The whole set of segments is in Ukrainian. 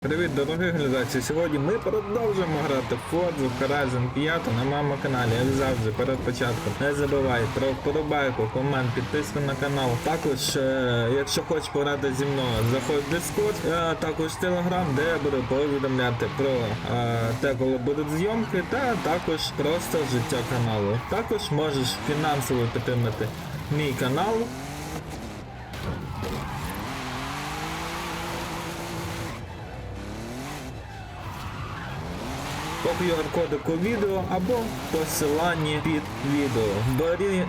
Привіт, дорогі глядачі! Сьогодні ми продовжуємо грати в Forza Horizon 5 на моєму каналі. Як завжди, перед початком не забувай про вподобайку, комент, підписку на канал. Також, е, якщо хочеш пограти зі мною, заходь в Discord, а також в Telegram, де я буду повідомляти про е, те, коли будуть зйомки, та також просто життя каналу. Також можеш фінансово підтримати мій канал. По QR-кодику відео або посиланні під відео. Бери,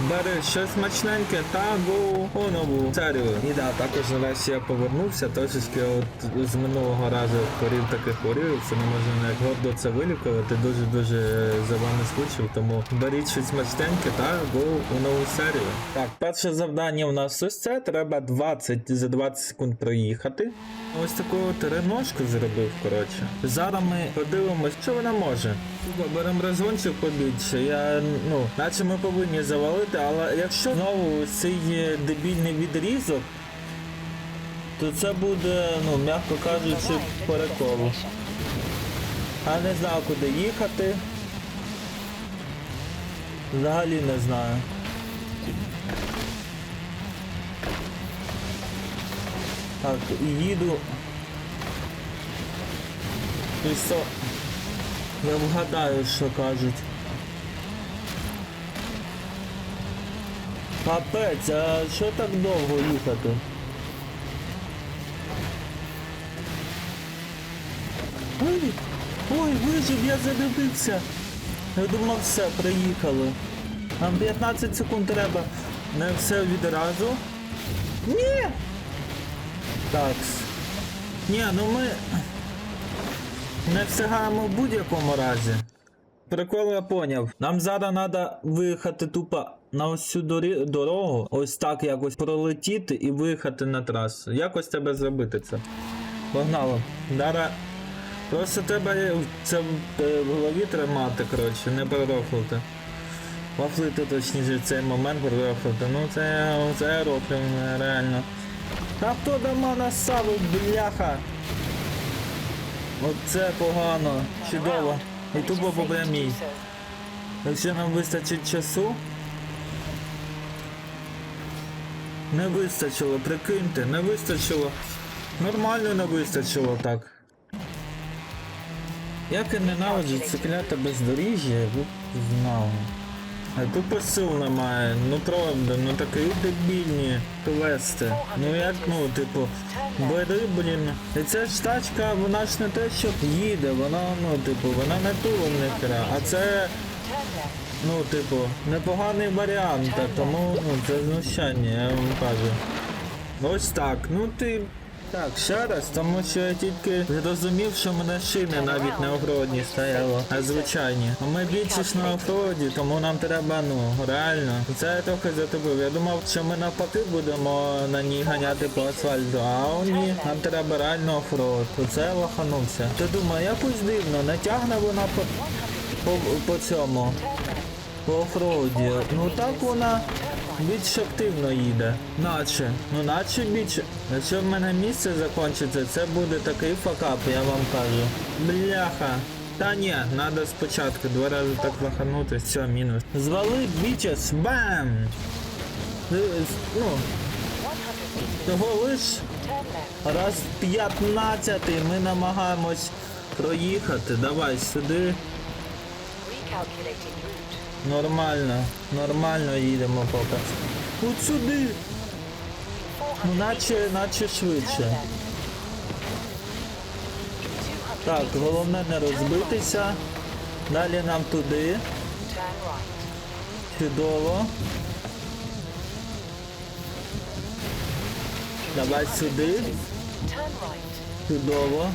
бери щось смачненьке та го у нову серію. І да, також нарешті я повернувся, трошечки от з минулого разу хворів таки хворів, це не можна як гордо це вилікувати, дуже-дуже за вами скучив, тому беріть щось смачненьке та го у нову серію. Так, перше завдання у нас ось це, треба 20 за 20 секунд проїхати. Ось таку треножку зробив, коротше. Зараз ми подивимось, що вона може. Беремо резончик побільше. Я, ну, наче ми повинні завалити, але якщо знову цей дебільний відрізок, то це буде, ну, м'яко кажучи, переколу. А не знаю, куди їхати. Взагалі не знаю. Так, і їду. Що? Я вгадаю, що кажуть. Капець, а що так довго їхати? Ой, ой, вижив, я задивився. Я думав, все, приїхали. Нам 15 секунд треба. Не все відразу. Ні! Так. Ні, ну ми не встигаємо в будь-якому разі. Прикол я поняв. Нам зараз треба виїхати тупо на ось цю дорі- дорогу, ось так якось пролетіти і виїхати на трасу. Якось тебе зробити це. Погнали. Зараз просто треба це в е, голові тримати, коротше, не перерофлити. Вафлити точніше в цей момент перерофлити. Ну це, це рофлю, реально. Та хто дома насавив, бляха? Оце погано, чудово. І тупо по прямій. Якщо нам вистачить часу. Не вистачило, прикиньте, не вистачило. Нормально не вистачило так. Як я ненавиджу це кляте я б знав. А тупо сил немає, ну правда, ну такі дебільні квести. Ну як, ну, типу, бери, блін. І ця ж тачка, вона ж не те, що їде, вона, ну, типу, вона не тулом не. А це, ну, типу, непоганий варіант, тому, ну, це знущання, я вам кажу. Ось так, ну ти. Так, ще раз, тому що я тільки зрозумів, що в мене шини навіть не офроадні стояло, а звичайні. А ми більше ж на офроаді, тому нам треба, ну, реально. Це я трохи затопив. Я думав, що ми навпаки будемо на ній ганяти по асфальту, а ні, нам треба реально офроад. Оце я лоханувся. Ти думаю, якось дивно, не тягне вона по, по, по цьому. По офроуді. Ну так вона більш активно їде. Наче. Ну наче більш. Якщо в мене місце закінчиться, це буде такий факап, я вам кажу. Бляха. Та ні, треба спочатку два рази так лаханути, все, мінус. Звали бічес, бам! Е, Ну, того лиш раз 15 ми намагаємось проїхати. Давай сюди. Нормально, нормально їдемо поки. От сюди. Ну, наче, наче швидше. Так, головне не розбитися. Далі нам туди. Чудово. Давай сюди. Чудово.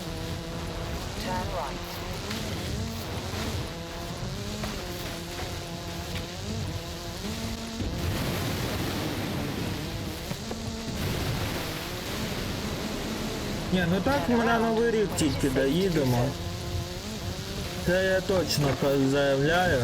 Ні, ну так ми на новий рік тільки доїдемо. Це я точно заявляю.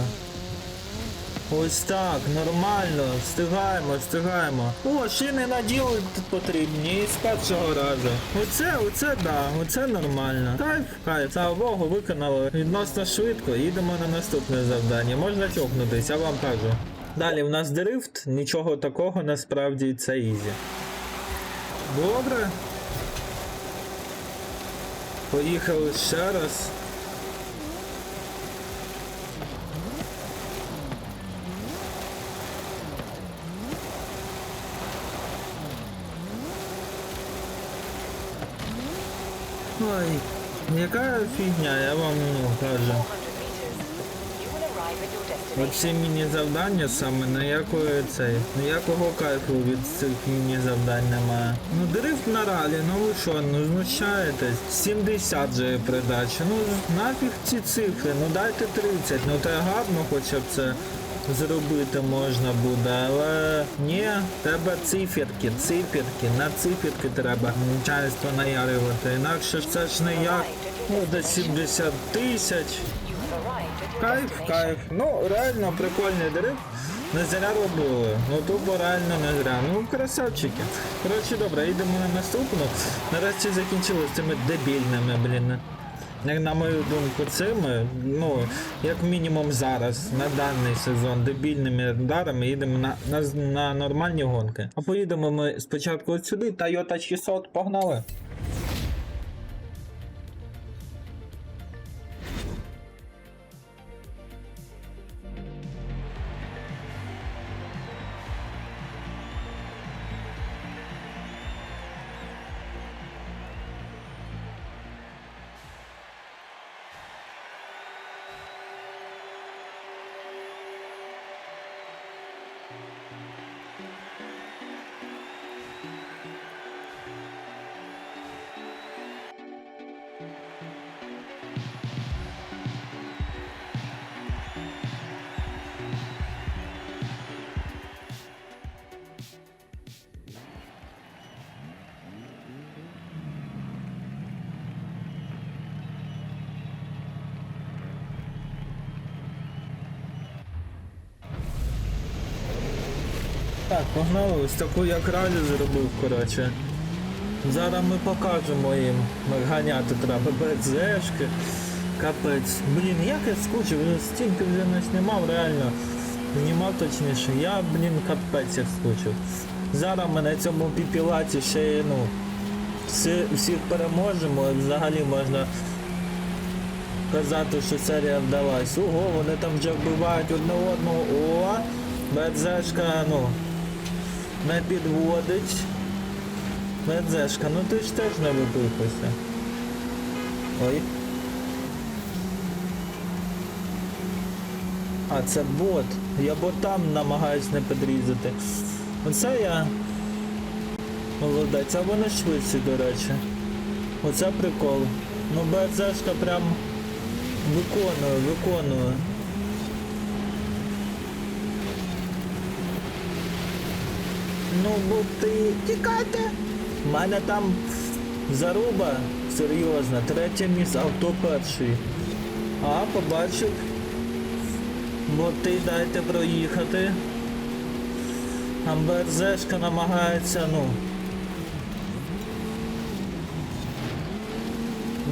Ось так, нормально, встигаємо, встигаємо. О, шини наділи потрібні і з першого разу. Оце, оце да, оце нормально. Кайф, кайф. Слава Богу, виконали відносно швидко. Їдемо на наступне завдання. Можна тьохнутись, я вам кажу. Далі в нас дрифт, нічого такого насправді це ізі. Добре. Поїхали ще раз. Ой, яка фігня, я вам кажу. Оці міні-завдання саме ніякої цей, ніякого кайфу від цих міні-завдань немає. Ну дрифт на ралі, ну ви що, ну знущаєтесь? 70 же придача. Ну нафіг ці цифри, ну дайте 30, ну та гарно хоча б це зробити можна буде, але ні, треба циферки, циферки, на циферки треба часто наярювати, інакше це ж не як. Ну, до 70 тисяч. Кайф, кайф. Ну, реально прикольний дрифт. Не зря робили. Ну тупо реально не зря. Ну, красавчики. Коротше, добре, йдемо на наступну. Нарешті закінчили з цими дебільними, блін. Як на мою думку, цими, ну, як мінімум зараз, на даний сезон, дебільними радарами їдемо на, на, на нормальні гонки. А поїдемо ми спочатку от сюди, Toyota 600, погнали. Так, погнали, ось таку як ралі зробив, коротше. Зараз ми покажемо їм. Ганяти треба БЗшки. Капець. Блін, як я скучив, стільки вже не знімав, реально. Знімав точніше. Я, блін, капець як скучив. Зараз ми на цьому піпілаті ще, ну, всі, всіх переможемо, взагалі можна казати, що серія вдалась. Ого, вони там вже вбивають одне одного. О, БЗшка, ну, не підводить. Медзешка, ну ти ж теж не випихайся. Ой. А, це бот. Я ботам намагаюсь не підрізати. Оце я. Молодець, а вони швидші, до речі. Оце прикол. Ну БЗшка прям виконує, виконує. Ну, бо ти тікайте. У мене там заруба серйозна, третє місце, авто перший. А, побачив. Бо ти дайте проїхати. А БРЗшка намагається, ну.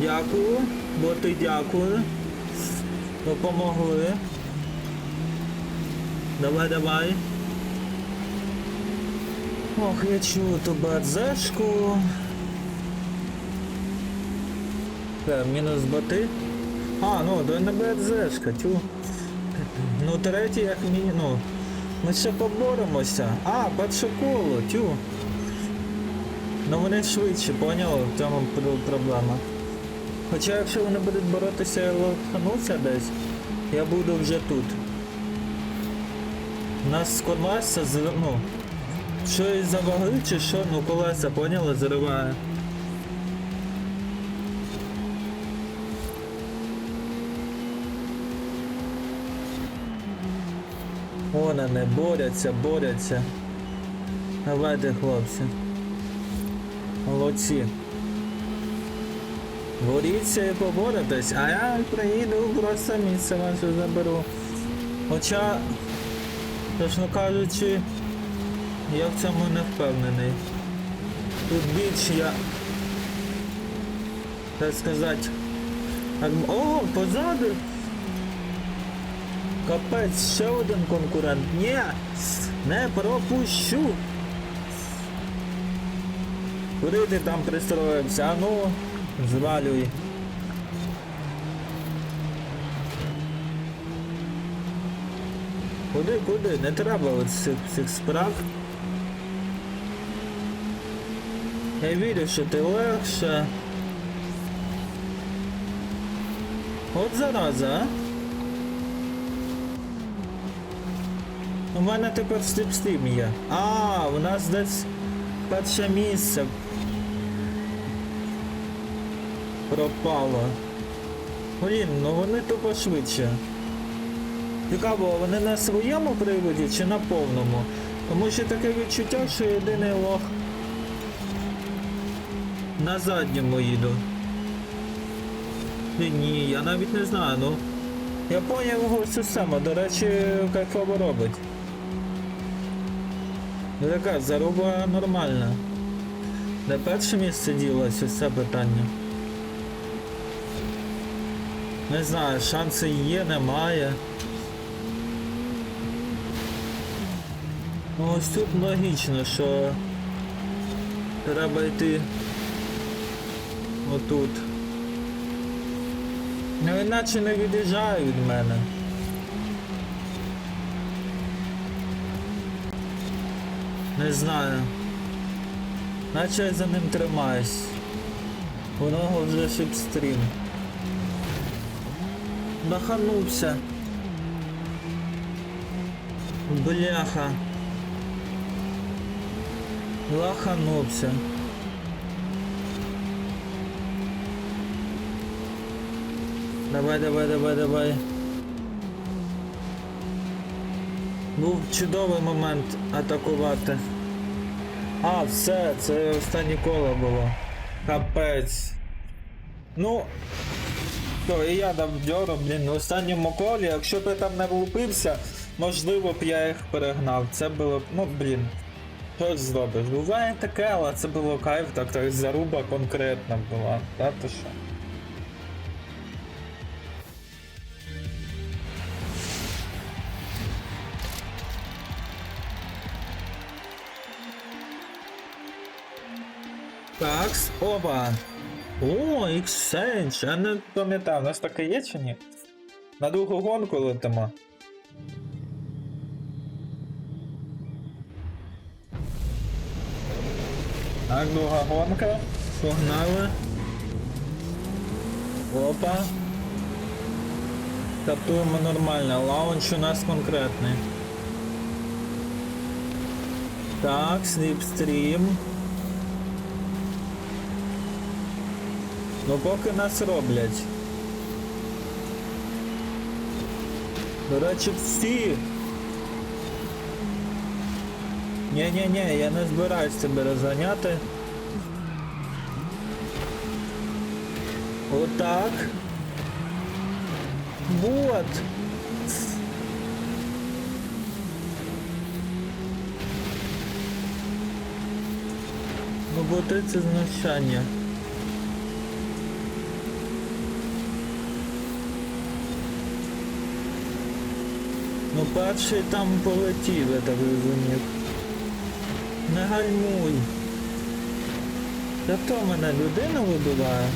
Дякую, бо ти дякую. Допомогли. Давай, давай. Ох, я чую ту бадзешку. Е, мінус боти. А, ну, то не бадзешка, тю. Ну, третій як міні, ну. Ми ще поборемося. А, перше коло, тю. Ну вони швидше, поняли, в цьому проблема. Хоча якщо вони будуть боротися і лохануться десь, я буду вже тут. У нас склалася з. ну. Що із за ваги чи що, ну колеса, поняли, зариває. Вон вони борються, борються. Давайте, хлопці. Молодці. Боріться і поборотесь, а я приїду, просто місце ваше заберу. Хоча Чесно кажучи, я в цьому не впевнений. Тут більш я. Так сказати. О, позаду! Капець, ще один конкурент. Ні! Не пропущу! Куди ти там пристроївся? А ну, звалюй. Куди, куди? Не треба от цих, цих справ. Я вірю, що ти легше. От зараза, а? У мене тепер сліпстрім є. А, у нас десь перше місце пропало. Блін, ну вони тупо швидше. Цікаво, вони на своєму приводі чи на повному? Тому що таке відчуття, що єдиний лох на задньому їду. Ні, я навіть не знаю, ну. Я поняв його систему, до речі, кайфово робить. Ну така заруба нормальна. Де перше місце ділось, ось це питання. Не знаю, шанси є, немає. Ну ось тут логічно, що треба йти отут. Ну іначе не від'їжджає від мене. Не знаю. Наче я за ним тримаюсь. У нього вже шипстрім. Наханувся. Бляха. Лаханувся. Давай, давай, давай, давай. Був чудовий момент атакувати. А, все, це останнє коло було. Капець. Ну. То і я дав дьору, блін, в останньому колі, якщо б я там не влупився, можливо б я їх перегнав. Це було б, ну блін. Що ж зробиш? Буває таке, але це було кайф, так так заруба конкретна була. Та ти що? Такс, опа. О, Exchange, я не пам'ятаю, у нас таке є чи ні? На другу гонку летимо. Так, друга гонка. Погнали. Опа. Стартуємо нормально. Лаунч у нас конкретний. Так, сліпстрім. Ну поки нас роблять. До речі, всі. Ні-ні-ні, я не збираюсь тебе розганяти. Отак. Вот. Ну бо це знущання. Ну перший там полетів, я так розумів. Не гальмуй. Та хто мене людина вибиває?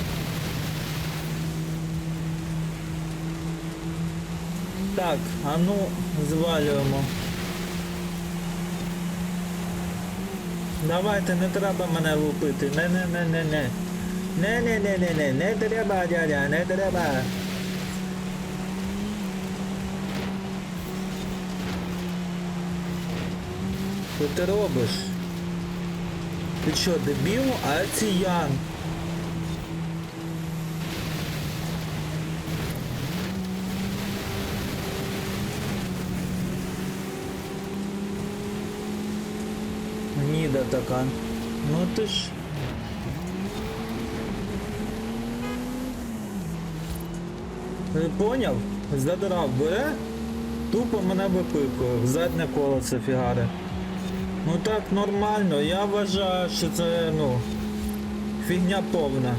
Так, а ну звалюємо. Давайте, не треба мене лупити. Не-не-не-не-не. Не-не-не-не-не, не треба, дядя, не треба. Що ти робиш? Ти що, дебіл? А це Ян. Ніда така. Ну ти ж. Ти поняв? Задрав бере? Тупо мене випикує, заднє колесо фігари. Ну так нормально, я вважаю, що це, ну, фігня повна.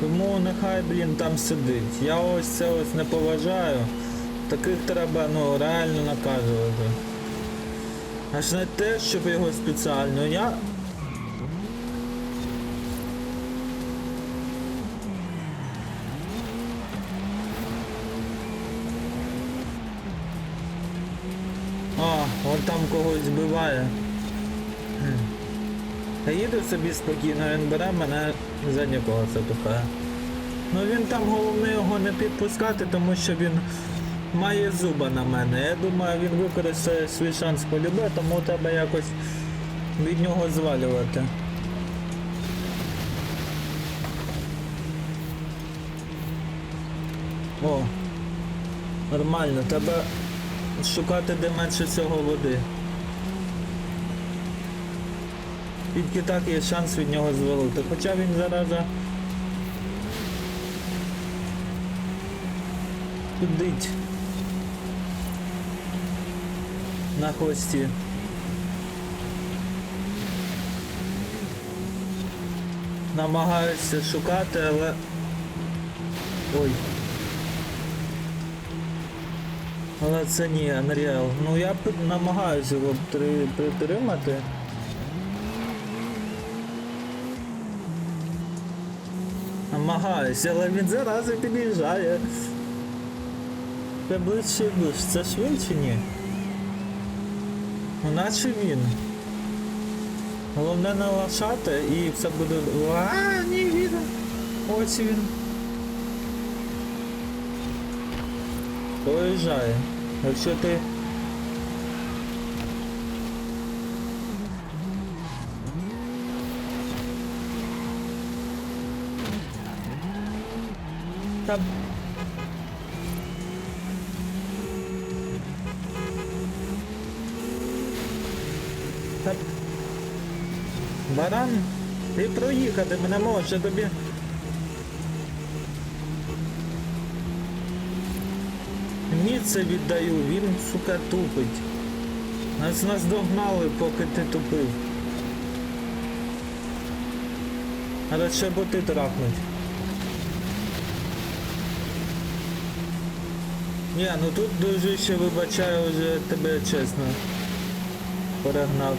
Тому нехай, блін, там сидить. Я ось це ось не поважаю. Таких треба, ну, реально наказувати. Аж не те, щоб його спеціально. Я. збиває. Та їду собі спокійно, він бере мене заднє колесо пихає. Ну він там головне його не підпускати, тому що він має зуба на мене. Я думаю, він використає свій шанс полюбе, тому треба якось від нього звалювати. О, нормально, треба шукати де менше всього води. Тільки так є шанс від нього звалити. Хоча він зараза сидить на хвості. Намагаюся шукати, але... Ой. Але це ні, Unreal. Ну я намагаюся його при- притримати. Намагаюся, але він зарази під'їжджає. Це ближче і ближче. Це ж він чи ні? Ну наче він. Головне не лишати і все буде. А, ні, він. Ось він. Поїжджає. Якщо ти. Там. Та... Баран, ти проїхати мене може тобі. Місце віддаю, він, сука, тупить. Нас наздогнали, поки ти тупив. Але ще боти трахнуть. Ні, ну тут дуже ще вибачаю вже тебе чесно. Перегнав.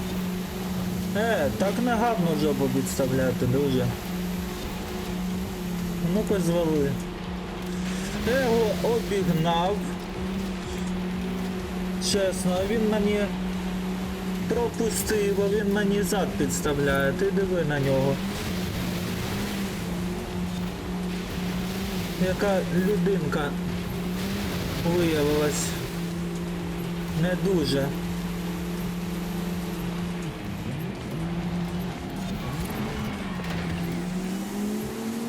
Е, так не гарно жопу підставляти, друже. Ну-ка звали. Я його обігнав. Чесно, він мені пропустив, а він мені зад підставляє. Ти диви на нього. Яка людинка виявилась не дуже.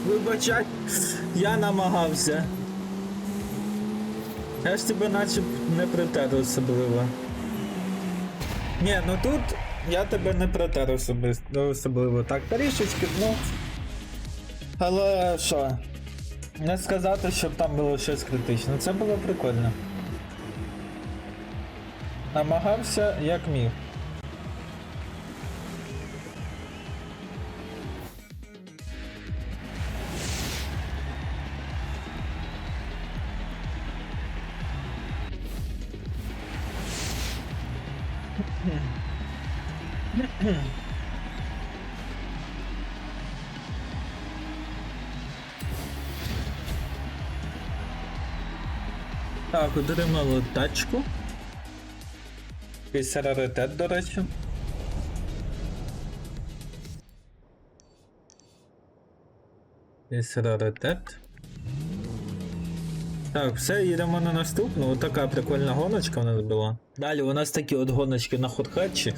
Вибачай, я намагався. Я ж тебе наче не притер особливо. Ні, ну тут я тебе не притер особливо. Так, трішечки, ну. Але що? Не сказати, щоб там було щось критичне. Це було прикольно. Намагався як міг. Так, отримали тачку. Якийсь раритет, до речі. Якийсь раритет. Так, все, їдемо на наступну. Отака прикольна гоночка в нас була. Далі у нас такі от гоночки на ходхатчі.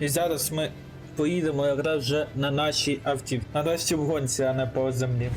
І зараз ми поїдемо якраз вже на нашій автівці. Нарешті в гонці, а не по землі.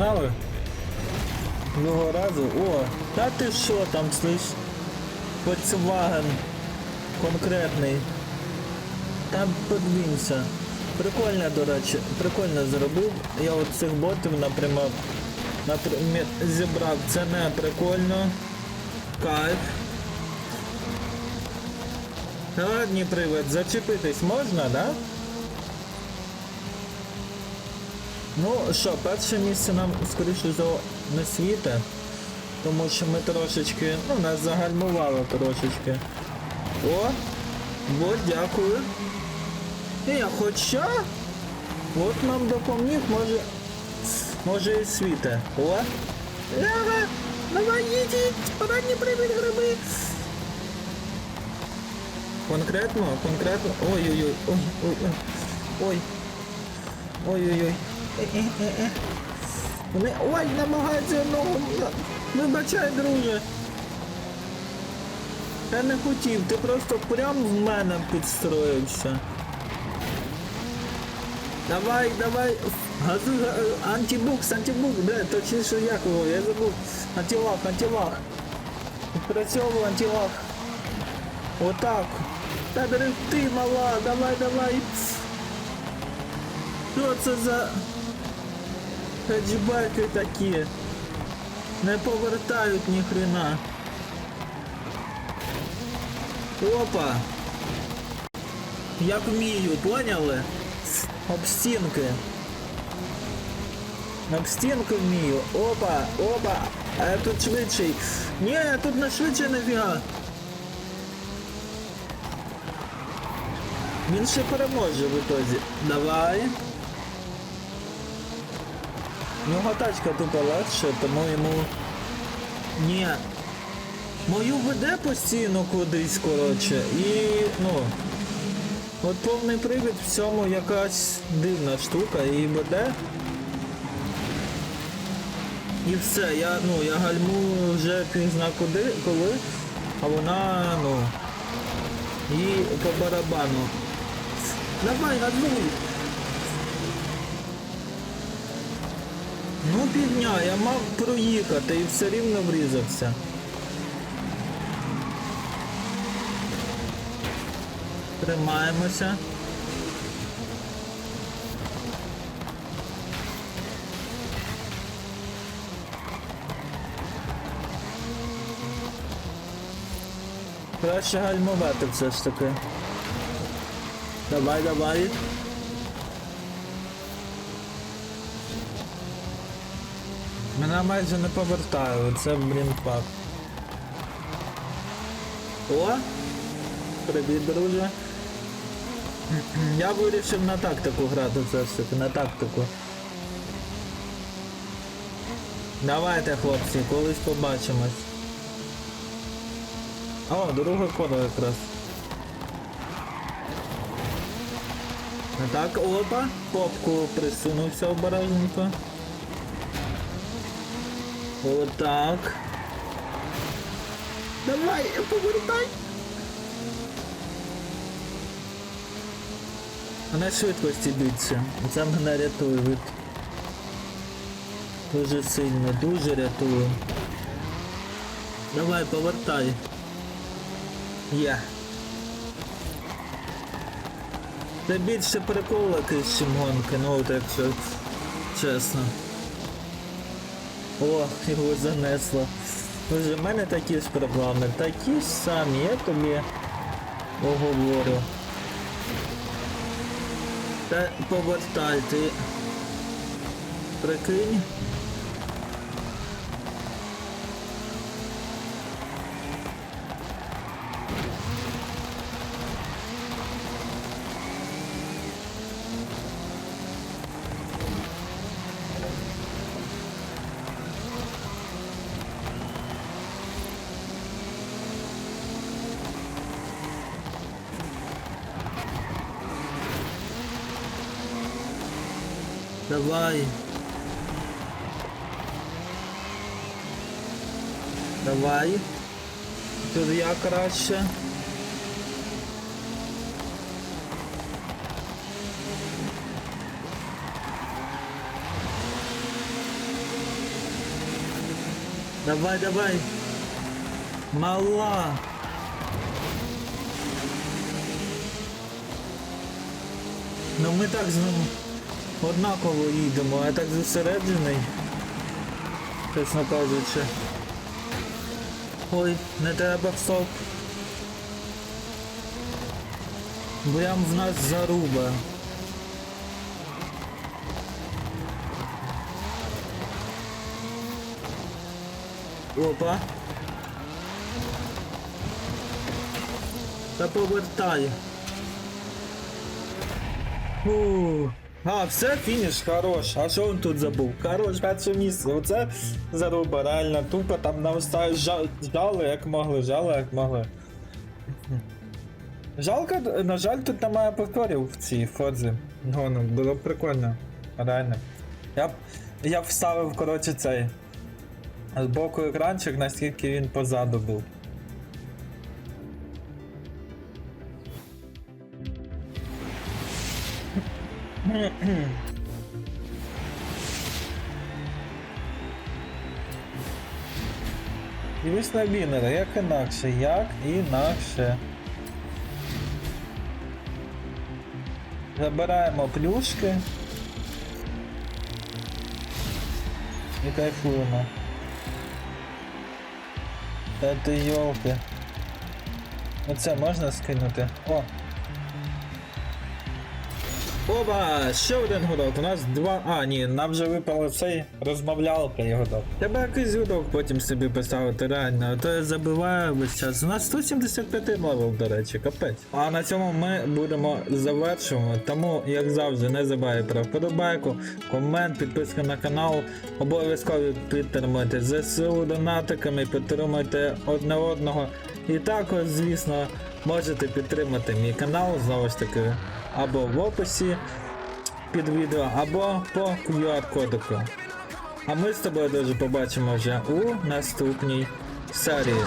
Погнали. Другого разу. О, та ти що там, слиш? Volkswagen конкретний. Там подвінься. Прикольно, до речі, прикольно зробив. Я от цих ботів напрямок наприклад, зібрав. Це не прикольно. Кайф. Ладні привид, зачепитись можна, да? Ну що, перше місце нам, скоріше за не світе, тому що ми трошечки, ну, нас загальмувало трошечки. О, от, дякую. Ні, хоча, от нам допоміг, може, може і світе. О, давай, давай, їдіть, поранні привід гриби. Конкретно, конкретно, Ой-ой-ой, ой-ой-ой. ой-ой-ой, Вони. Ой, намагаються ногу. Вибачай, друже. Я не хотів, ти просто прям в мене підстроївся. Давай, давай. Газуй, га- антибукс, антибукс, бля, точніше як його, я забув. Антилаг, антилаг. Відпрацьовую антилаг. Отак. Та дрифти, мала, давай, давай. Що це за хеджбеки такі? Не повертають ні хрена. Опа! Як вмію, поняли? Об стінки. Об стінки вмію. Опа, опа. А я тут швидший. Ні, я тут не швидше нафіга. Він ще переможе в ітозі. Давай. У нього тачка тупо легше, тому йому... Ні. Мою веде постійно кудись, коротше. І, ну... От повний привід в цьому якась дивна штука і веде. І все, я, ну, я гальмую вже пізна куди, коли, а вона, ну, і по барабану. Давай, надуй! Ну півдня, я мав проїхати і все рівно врізався. Тримаємося. Краще гальмувати все ж таки. Давай, давай. Мене майже не повертає, це, блін, факт. О! Привіт, друже. Я вирішив на тактику грати все ж на тактику. Давайте, хлопці, колись побачимось. О, друге коло якраз. Так, опа, попку присунувся обережненько. Отак. Давай, повертай. А на швидкості биться. Це мене рятує від. Дуже сильно, дуже рятує. Давай, повертай. Є. Це більше прикол якийсь, чим гонки, ну от якщо чесно. О, його занесло. Вже в мене такі ж проблеми, такі ж самі, я тобі оговорю. Та повертай ти. Прикинь. Давай. Давай. Тут я краще. Давай, давай. Мала. Ну ми так знову однаково їдемо, а так зосереджений. Чесно кажучи. Ой, не треба стоп. Прям в нас заруба. Опа. Та повертай. Фу. А, все, фініш, хорош. А що він тут забув? Хорош, перше місце. Оце заруба, реально тупо там нам жа- жали, як могли, жали, як могли. Жалко, на жаль, тут немає повторів в цій фодзі. Ну, ну, було б прикольно. Реально. Я б, я б вставив, коротше, цей. З боку екранчик, наскільки він позаду був. Дивись на бінера, як інакше, як інакше. Забираємо плюшки. І кайфуємо. Та ти йолки. Оце можна скинути? О! Опа! Ще один гудок. У нас два. А, ні, нам вже випало цей розмовлялка і гудок. Треба якийсь гудок потім собі поставити реально, а то я забиваю весь час. У нас 175 левел, до речі, капець. А на цьому ми будемо завершувати. Тому, як завжди, не забувайте про вподобайку, комент, підписка на канал. Обов'язково підтримуйте ЗСУ донатиками, підтримуйте одне одного. І також, звісно, можете підтримати мій канал знову ж таки або в описі під відео, або по QR-кодику. А ми з тобою дуже побачимо вже у наступній серії.